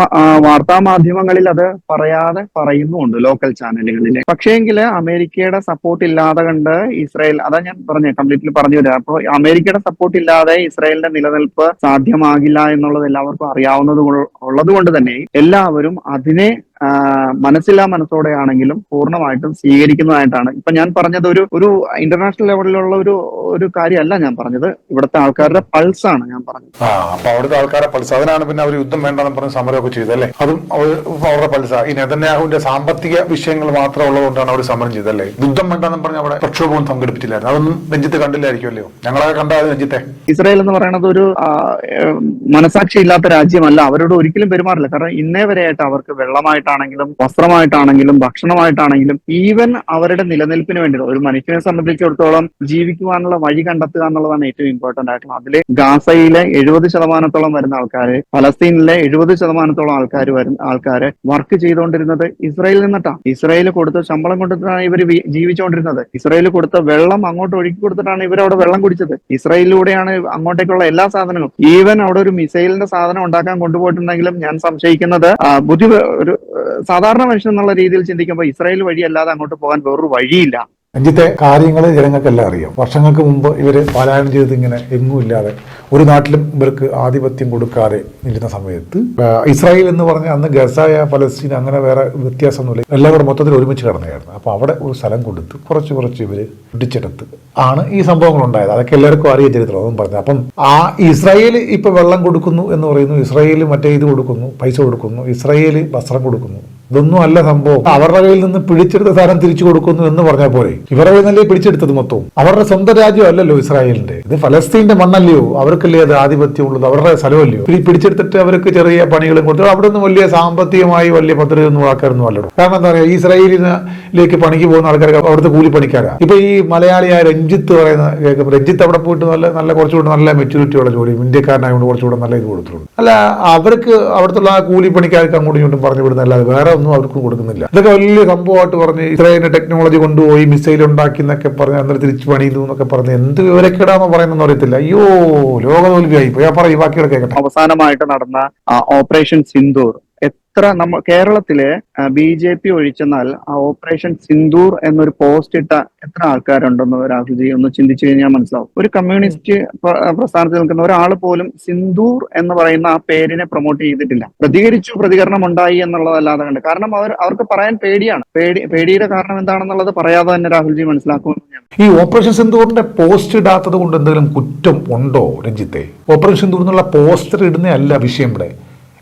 വാർത്താ മാധ്യമങ്ങളിൽ അത് പറയാതെ പറയുന്നുമുണ്ട് ലോക്കൽ ചാനലുകളിൽ പക്ഷേങ്കിൽ അമേരിക്കയുടെ സപ്പോർട്ട് ഇല്ലാതെ കണ്ട് ഇസ്രായേൽ അതാ ഞാൻ പറഞ്ഞു കംപ്ലീറ്റ്ലി പറഞ്ഞു തരാം. അപ്പോൾ അമേരിക്കയുടെ സപ്പോർട്ട് ഇല്ലാതെ ഇസ്രായേലിന്റെ നിലനിൽപ്പ് സാധ്യമാകില്ല എന്നുള്ളത് എല്ലാവർക്കും അറിയാവുന്നത് ഉള്ളത് കൊണ്ട് തന്നെ എല്ലാവരും അതിനെ മനസ്സില്ലാ മനസ്സോടെയാണെങ്കിലും പൂർണമായിട്ടും സ്വീകരിക്കുന്നതായിട്ടാണ്. ഇപ്പൊ ഞാൻ പറഞ്ഞത് ഒരു ഒരു ഇന്റർനാഷണൽ ലെവലിലുള്ള ഒരു ഒരു കാര്യമല്ല ഞാൻ പറഞ്ഞത്. ഇവിടുത്തെ ആൾക്കാരുടെ പൾസ് ആണ് ഞാൻ പറഞ്ഞത്. ആ അപ്പൊ അവിടുത്തെ ആൾക്കാരുടെ പൾസ്. അതിനാണ് പിന്നെ അവർ യുദ്ധം വേണ്ടെന്ന് പറഞ്ഞ് സമരമൊക്കെ ചെയ്തല്ലേ അതും അവരുടെ പൾസ. ഈ നെതന്യാഹുവിന്റെ സാമ്പത്തിക വിഷയങ്ങൾ മാത്രം ഉള്ളതുകൊണ്ടാണ് അവർ സമരം ചെയ്തല്ലേ യുദ്ധം വേണ്ടെന്ന് പറഞ്ഞ് അവിടെ പ്രക്ഷോഭവും സംഘടിപ്പിച്ചില്ലായിരുന്നു. അതൊന്നും രഞ്ജിത്ത് കണ്ടില്ലായിരിക്കുമല്ലോ? ഞങ്ങളെ കണ്ടാൽ രഞ്ജിത്തെ. ഇസ്രായേൽ എന്ന് പറയുന്നത് ഒരു മനസാക്ഷി ഇല്ലാത്ത രാജ്യമല്ല. അവരോട് ഒരിക്കലും പെരുമാറില്ല. കാരണം ഇന്നേ വരെയായിട്ട് അവർക്ക് വെള്ളമായിട്ടാണെങ്കിലും വസ്ത്രമായിട്ടാണെങ്കിലും ഭക്ഷണമായിട്ടാണെങ്കിലും ഈവൻ അവരുടെ നിലനിൽപ്പിന് വേണ്ടി ഒരു മനുഷ്യനെ സംബന്ധിച്ചിടത്തോളം ജീവിക്കുവാനുള്ള വഴി കണ്ടെത്തുക എന്നുള്ളതാണ് ഏറ്റവും ഇമ്പോർട്ടന്റ് ആയിട്ടുള്ളത് അതിൽ ഗാസയിലെ എഴുപത് ശതമാനത്തോളം വരുന്ന ആൾക്കാര് ഫലസ്തീനിലെ എഴുപത് ശതമാനത്തോളം ആൾക്കാർ വരുന്ന ആൾക്കാര് വർക്ക് ചെയ്തുകൊണ്ടിരുന്നത് ഇസ്രായേലിൽ നിന്നിട്ടാണ്. ഇസ്രായേൽ കൊടുത്ത ശമ്പളം കൊടുത്തിട്ടാണ് ഇവർ ജീവിച്ചുകൊണ്ടിരുന്നത്. ഇസ്രായേൽ കൊടുത്ത വെള്ളം അങ്ങോട്ട് ഒഴുക്കി കൊടുത്തിട്ടാണ് ഇവർ അവിടെ വെള്ളം കുടിച്ചത്. ഇസ്രായേലിലൂടെയാണ് അങ്ങോട്ടേക്കുള്ള എല്ലാ സാധനങ്ങളും. ഈവൻ അവിടെ ഒരു മിസൈലിന്റെ സാധനം ഉണ്ടാക്കാൻ കൊണ്ടുപോയിട്ടുണ്ടെങ്കിലും ഞാൻ സംശയിക്കുന്നത് ബുദ്ധി ഒരു സാധാരണ മനുഷ്യൻ എന്നുള്ള രീതിയിൽ ചിന്തിക്കുമ്പോൾ ഇസ്രായേൽ വഴി അല്ലാതെ അങ്ങോട്ട് പോകാൻ വേറൊരു വഴിയില്ല. രഞ്ജിത്തെ കാര്യങ്ങൾ ജനങ്ങൾക്കെല്ലാം അറിയാം. വർഷങ്ങൾക്ക് മുമ്പ് ഇവർ പാലായനം ചെയ്തിങ്ങനെ എങ്ങുമില്ലാതെ ഒരു നാട്ടിലും ഇവർക്ക് ആധിപത്യം കൊടുക്കാതെ ഇരുന്ന സമയത്ത് ഇസ്രായേൽ എന്ന് പറഞ്ഞ അന്ന് ഗസായ പലസ്തീൻ അങ്ങനെ വേറെ വ്യത്യാസമൊന്നുമില്ല. എല്ലാവരും മൊത്തത്തിൽ ഒരുമിച്ച് കിടന്നതായിരുന്നു. അപ്പോൾ അവിടെ ഒരു സ്ഥലം കൊടുത്ത് കുറച്ച് കുറച്ച് ഇവർ പിടിച്ചെടുത്ത്. ആണ് ഈ സംഭവങ്ങൾ ഉണ്ടായത് അതൊക്കെ എല്ലാവർക്കും അറിയ ചരിത്രം. അതും പറഞ്ഞത് അപ്പം ആ ഇസ്രായേൽ ഇപ്പോൾ വെള്ളം കൊടുക്കുന്നു എന്ന് പറയുന്നു. ഇസ്രായേൽ മറ്റേ ഇത് കൊടുക്കുന്നു പൈസ കൊടുക്കുന്നു. ഇസ്രായേൽ വസ്ത്രം കൊടുക്കുന്നു. ഇതൊന്നും അല്ല സംഭവം. അവരുടെ കയ്യിൽ നിന്ന് പിടിച്ചെടുത്ത സാധനം തിരിച്ചു കൊടുക്കുന്നു എന്ന് പറഞ്ഞ പോലെ ഇവരുടെ കയ്യിൽ നിന്നല്ലേ പിടിച്ചെടുത്തത് മൊത്തവും? അവരുടെ സ്വന്തം രാജ്യം അല്ലല്ലോ ഇസ്രായേലിന്റെ. ഇത് ഫലസ്തീന്റെ മണ്ണല്ലയോ? അവർക്കല്ലേ അത് ആധിപത്യം ഉള്ളത് അവരുടെ സ്ഥലമല്ലയോ? പിടിച്ചെടുത്തിട്ട് അവർക്ക് ചെറിയ പണികളും കൊടുത്തു അവിടെ ഒന്നും വലിയ സാമ്പത്തികമായി വലിയ പദ്ധതി ഒന്നും ആൾക്കാരൊന്നും അല്ലല്ലോ കാരണം എന്താ പറയുക ഇസ്രായേലിലേക്ക് പണിക്ക് പോകുന്ന ആൾക്കാർക്ക് അവിടുത്തെ കൂലിപ്പണിക്കാരാണ് ഇപ്പൊ ഈ മലയാളിയായ രഞ്ജിത്ത് പറയുന്ന കേൾക്കുമ്പോൾ രഞ്ജിത്ത് അവിടെ പോയിട്ട് നല്ല നല്ല കുറച്ചുകൂടെ നല്ല മെച്യൂരിറ്റി ഉള്ള ജോലി ഇന്ത്യക്കാരനായതുകൊണ്ട് കുറച്ചുകൂടെ നല്ല ഇത് കൊടുത്തിട്ടുണ്ട്. അല്ല അവർക്ക് അവിടുത്തെ ആ കൂലിപ്പണിക്കാർക്ക് അങ്ങോട്ടും ഇങ്ങോട്ടും പറഞ്ഞു വിടുന്ന അല്ലാതെ വേറെ ഒന്നും അവർക്ക് കൊടുക്കുന്നില്ല. ഇതൊക്കെ വലിയ സംഭവമായിട്ട് പറഞ്ഞ് ഇസ്രായേലിന്റെ ടെക്നോളജി കൊണ്ടുപോയി മിസൈൽ ഉണ്ടാക്കി എന്നൊക്കെ പറഞ്ഞ് അന്നേരം തിരിച്ചു പണിയുന്നു എന്നൊക്കെ പറഞ്ഞ് എന്ത് വിവരക്കേടാന്ന് പറയുന്നതെന്ന് അറിയത്തില്ല. അയ്യോ ലോകതോൽവിയായി പോയി. ഞാൻ പറയും ബാക്കിയുടെ കേൾക്കട്ടെ. അവസാനമായിട്ട് നടന്ന ഓപ്പറേഷൻ സിന്ദൂർ. എത്ര നമ്മ കേരളത്തിലെ ബി ജെ പി ഒഴിച്ചെന്നാൽ ആ ഓപ്പറേഷൻ സിന്ദൂർ എന്നൊരു പോസ്റ്റ് ഇട്ട എത്ര ആൾക്കാരുണ്ടെന്ന് രാഹുൽജി ഒന്ന് ചിന്തിച്ചു കഴിഞ്ഞാൽ മനസ്സിലാവും. ഒരു കമ്മ്യൂണിസ്റ്റ് പ്ര- പ്രസ്ഥാനത്തിൽ നിൽക്കുന്ന ഒരാൾ പോലും സിന്ദൂർ എന്ന് പറയുന്ന ആ പേരിനെ പ്രൊമോട്ട് ചെയ്തിട്ടില്ല. പ്രതികരിച്ചു പ്രതികരണം ഉണ്ടായി എന്നുള്ളതല്ലാതെ കണ്ട്. കാരണം അവർ അവർക്ക് പറയാൻ പേടിയാണ്. പേടി പേടിയുടെ കാരണം എന്താണെന്നുള്ളത് പറയാതെ തന്നെ രാഹുൽജി മനസ്സിലാക്കുമെന്ന് ഈ ഓപ്പറേഷൻ സിന്ദൂറിന്റെ പോസ്റ്റ് ഇടാത്തത് കൊണ്ട് എന്തെങ്കിലും കുറ്റം ഉണ്ടോ രഞ്ജിത്തെ? ഓപ്പറേഷൻ സിന്ദൂർ എന്നുള്ള പോസ്റ്റർ ഇടുന്നതല്ല വിഷയം ഇവിടെ.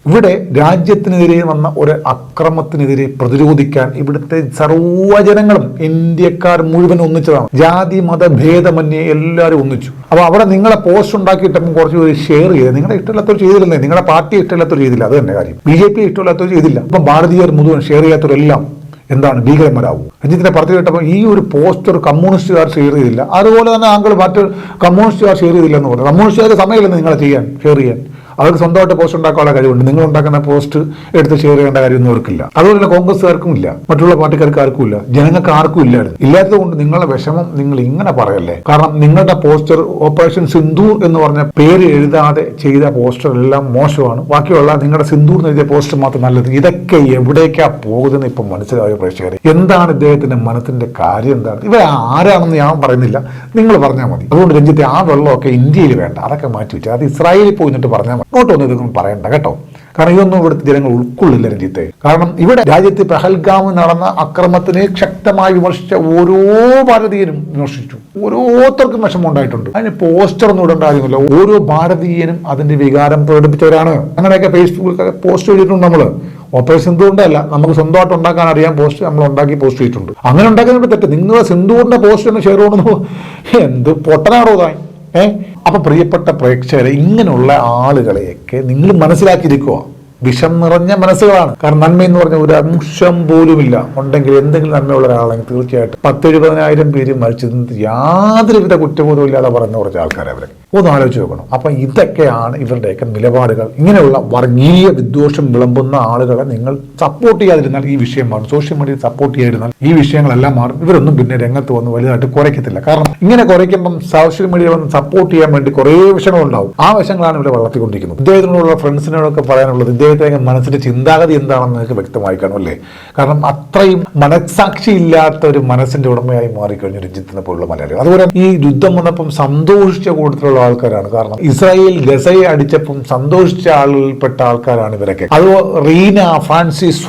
ഇവിടെ രാജ്യത്തിനെതിരെ വന്ന ഒരു അക്രമത്തിനെതിരെ പ്രതിരോധിക്കാൻ ഇവിടുത്തെ സർവജനങ്ങളും ഇന്ത്യക്കാർ മുഴുവൻ ഒന്നിച്ചതാണ്. ജാതി മത ഭേദമന്യേ എല്ലാവരും ഒന്നിച്ചു. അപ്പോൾ അവിടെ നിങ്ങളെ പോസ്റ്റ് ഉണ്ടാക്കിയിട്ടപ്പം കുറച്ച് പേര് ഷെയർ ചെയ്ത് നിങ്ങളുടെ ഇഷ്ടമില്ലാത്തവർ ചെയ്തില്ലെന്നേ നിങ്ങളുടെ പാർട്ടി ഇഷ്ടമില്ലാത്തവർ ചെയ്തില്ല അത് തന്നെ കാര്യം. ബി ജെ പി ഇഷ്ടമില്ലാത്തവർ ചെയ്തില്ല. അപ്പം ഭാരതീയർ മുഴുവൻ ഷെയർ ചെയ്യാത്തവരെല്ലാം എന്താണ് ഭീകരന്മാരാവും? രഞ്ജിത്തിനെ പറഞ്ഞു കേട്ടപ്പോൾ ഈ ഒരു പോസ്റ്റർ കമ്മ്യൂണിസ്റ്റുകാർ ഷെയർ ചെയ്തില്ല. അതുപോലെ തന്നെ താങ്കൾ മറ്റ് കമ്മ്യൂണിസ്റ്റുകാർ ഷെയർ ചെയ്തില്ല എന്ന് പറഞ്ഞു. കമ്മ്യൂണിസ്റ്റുകാർ സമയമില്ലെന്ന് നിങ്ങളെ ചെയ്യാൻ ഷെയർ ചെയ്യാൻ. അവർക്ക് സ്വന്തമായിട്ട് പോസ്റ്റ് ഉണ്ടാക്കാനുള്ള കഴിവുണ്ട്. നിങ്ങൾ ഉണ്ടാക്കുന്ന പോസ്റ്റ് എടുത്ത് ഷെയർ ചെയ്യേണ്ട കാര്യമൊന്നും അവർക്കില്ല. അതുപോലെ കോൺഗ്രസ്സുകാർക്കും ഇല്ല. മറ്റുള്ള പാർട്ടിക്കാർക്ക് ആർക്കും ഇല്ല. ജനങ്ങൾക്ക് ആർക്കും ഇല്ലായിരുന്നു ഇല്ലാത്തത് കൊണ്ട് നിങ്ങളുടെ വിഷമം നിങ്ങൾ ഇങ്ങനെ പറയല്ലേ? കാരണം നിങ്ങളുടെ പോസ്റ്റർ ഓപ്പറേഷൻ സിന്ദൂർ എന്ന് പറഞ്ഞ പേര് എഴുതാതെ ചെയ്ത പോസ്റ്റർ എല്ലാം മോശമാണ്. ബാക്കിയുള്ള നിങ്ങളുടെ സിന്ദൂർ എന്ന് എഴുതിയ പോസ്റ്റർ മാത്രം നല്ലത്. ഇതൊക്കെ എവിടേക്കാ പോകുന്നത് ഇപ്പം മനസ്സിലായ പ്രേക്ഷകരെ? എന്താണ് ഇദ്ദേഹത്തിന്റെ മനസ്സിന്റെ കാര്യം എന്താണ്? ഇവ ആരാണെന്ന് ഞാൻ പറയുന്നില്ല. നിങ്ങൾ പറഞ്ഞാൽ മതി. അതുകൊണ്ട് രഞ്ജിത്തെ ആ വെള്ളമൊക്കെ ഇന്ത്യയിൽ വേണ്ട. അതൊക്കെ മാറ്റി വെച്ചാൽ അത് ഇസ്രായേലിൽ പോയി നിന്നിട്ട് പറഞ്ഞാൽ ഇങ്ങോട്ടൊന്നും ഇതൊന്നും പറയണ്ട കേട്ടോ. കാരണം ഇതൊന്നും ഇവിടുത്തെ ജനങ്ങൾ ഉൾക്കൊള്ളില്ല രഞ്ജിത്തെ. കാരണം ഇവിടെ രാജ്യത്ത് പെഹൽഗാമിൽ നടന്ന അക്രമത്തിനെ ശക്തമായി വിമർശിച്ച ഓരോ ഭാരതീയനും വിമർശിച്ചു. ഓരോരുത്തർക്കും വിഷമം ഉണ്ടായിട്ടുണ്ട് അതിന് പോസ്റ്റർ ഒന്നും ഇടേണ്ട കാര്യമില്ല ഓരോ ഭാരതീയനും അതിന്റെ വികാരം പ്രകടിപ്പിച്ചവരാണ്. അങ്ങനെയൊക്കെ ഫേസ്ബുക്കിലൊക്കെ പോസ്റ്റ് ചെയ്തിട്ടുണ്ട് നമ്മൾ. ഓപ്പറേഷൻ സിന്ധുവിന്റെ അല്ല നമുക്ക് സ്വന്തമായിട്ട് ഉണ്ടാക്കാൻ അറിയാൻ പോസ്റ്റ് നമ്മൾ ഉണ്ടാക്കി പോസ്റ്റ് ചെയ്തിട്ടുണ്ട്. അങ്ങനെ ഉണ്ടാക്കുന്നതിന് തെറ്റ്. നിങ്ങളുടെ സിന്ധുവിന്റെ പോസ്റ്റ് തന്നെ ഷെയർ ചെയ്യണമെന്ന് എന്ത് പൊട്ടനാണോ താൻ? ഏ? അപ്പൊ പ്രിയപ്പെട്ട പ്രേക്ഷകരെ ഇങ്ങനെയുള്ള ആളുകളെയൊക്കെ നിങ്ങൾ മനസ്സിലാക്കിയിരിക്കുക വിഷം നിറഞ്ഞ മനസ്സുകളാണ്. കാരണം നന്മ എന്ന് പറഞ്ഞ ഒരു അംശം പോലുമില്ല. ഉണ്ടെങ്കിൽ എന്തെങ്കിലും നന്മയുള്ള ഒരാളാണെങ്കിൽ തീർച്ചയായിട്ടും പത്തെഴുപതിനായിരം പേര് മരിച്ചത് യാതൊരുവിധ കുറ്റബോധവും ഇല്ലാതെ പറഞ്ഞു കുറച്ച് ആൾക്കാരെ അവരെ. ഒന്ന് ആലോചിച്ച് നോക്കണം. അപ്പൊ ഇതൊക്കെയാണ് ഇവരുടെയൊക്കെ നിലപാടുകൾ. ഇങ്ങനെയുള്ള വർഗീയ വിദ്വേഷം വിളമ്പുന്ന ആളുകളെ നിങ്ങൾ സപ്പോർട്ട് ചെയ്യാതിരുന്നാൽ ഈ വിഷയം മാറും. സോഷ്യൽ മീഡിയ സപ്പോർട്ട് ചെയ്യാതിരുന്നാൽ ഈ വിഷയങ്ങളെല്ലാം മാറും. ഇവരൊന്നും പിന്നെ രംഗത്ത് വന്ന് വലുതായിട്ട് കുറയ്ക്കത്തില്ല. കാരണം ഇങ്ങനെ കുറയ്ക്കുമ്പം സോഷ്യൽ മീഡിയ വന്ന് സപ്പോർട്ട് ചെയ്യാൻ വേണ്ടി കുറേ വിഷയങ്ങളുണ്ടാവും ആ വശങ്ങളാണ് ഇവിടെ വളർത്തിക്കൊണ്ടിരിക്കുന്നത്. ഇദ്ദേഹത്തിനോടുള്ള ഫ്രണ്ട്സിനോടൊക്കെ പറയാനുള്ളത് ഇദ്ദേഹം അദ്ദേഹത്തിന്റെ മനസ്സിന്റെ ചിന്താഗതി എന്താണെന്ന് നിങ്ങൾക്ക് വ്യക്തമായി കാണും അല്ലേ? കാരണം അത്രയും മനസ്സാക്ഷി ഇല്ലാത്ത ഒരു മനസ്സിന്റെ ഉടമയായി മാറിക്കഴിഞ്ഞു രഞ്ജിത്തിനെ പോലുള്ള മലയാളികൾ. അതുപോലെ ഈ യുദ്ധം വന്നപ്പം സന്തോഷിച്ച കൂട്ടത്തിലുള്ള ആൾക്കാരാണ്. കാരണം ഇസ്രായേൽ ഗസയെ അടിച്ചപ്പം സന്തോഷിച്ച ആളുകളിൽപ്പെട്ട ആൾക്കാരാണ് ഇവരൊക്കെ. അത് റീന ഫ്രാൻസിസ്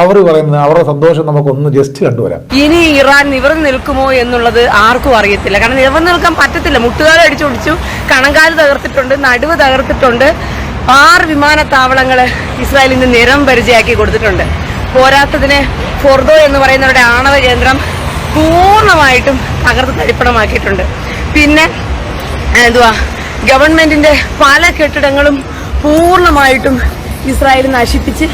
അവർ പറയുന്നത് അവരുടെ സന്തോഷം നമുക്കൊന്ന് ജസ്റ്റ് കണ്ടുവരാം. ഇനി ഇറാൻ നിവർന്നു നിൽക്കുമോ എന്നുള്ളത് ആർക്കും അറിയത്തില്ല. കാരണം നിവർന്നു നിൽക്കാൻ പറ്റത്തില്ല. മുട്ടുകാലം അടിച്ചൊടിച്ചു കണങ്കാൽ തകർത്തിട്ടുണ്ട് നടുവ് തകർത്തിട്ടുണ്ട്. ആറ് വിമാനത്താവളങ്ങൾ ഇസ്രായേൽ ഇന്ന് നിരം പരിചയമാക്കി കൊടുത്തിട്ടുണ്ട്. പോരാത്തതിന് ഫോർദോ എന്ന് പറയുന്നവരുടെ ആണവ കേന്ദ്രം പൂർണമായിട്ടും തകർത്ത് തരിപ്പണമാക്കിയിട്ടുണ്ട്. പിന്നെ എന്തുവാ ഗവൺമെന്റിന്റെ പല കെട്ടിടങ്ങളും പൂർണമായിട്ടും ഇസ്രായേൽ നശിപ്പിച്ച്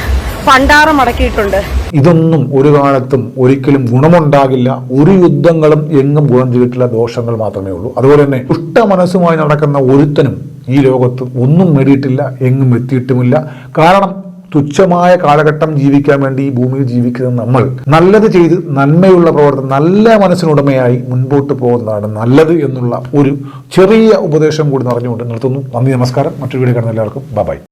പണ്ടാറം അടക്കിയിട്ടുണ്ട്. ഇതൊന്നും ഒരു കാലത്തും ഒരിക്കലും ഗുണമുണ്ടാകില്ല. ഒരു യുദ്ധങ്ങളും എങ്ങും ഗുണം ചെയ്തിട്ടില്ല ദോഷങ്ങൾ മാത്രമേ ഉള്ളൂ. അതുപോലെ തന്നെ ദുഷ്ട മനസ്സുമായി നടക്കുന്ന ഒരുത്തനും ഈ ലോകത്ത് ഒന്നും നേടിയിട്ടില്ല എങ്ങും എത്തിയിട്ടുമില്ല. കാരണം തുച്ഛമായ കാലഘട്ടം ജീവിക്കാൻ വേണ്ടി ഈ ഭൂമിയിൽ ജീവിക്കുന്ന നമ്മൾ നല്ലത് ചെയ്ത് നന്മയുള്ള പ്രവർത്തനം നല്ല മനസ്സിനുടമയായി മുൻപോട്ട് പോകുന്നതാണ് നല്ലത് എന്നുള്ള ഒരു ചെറിയ ഉപദേശം കൂടി നിറഞ്ഞുകൊണ്ട് നിർത്തുന്നു. നന്ദി നമസ്കാരം. മറ്റൊരു വീഡിയോ കാണുന്ന എല്ലാവർക്കും ബൈ.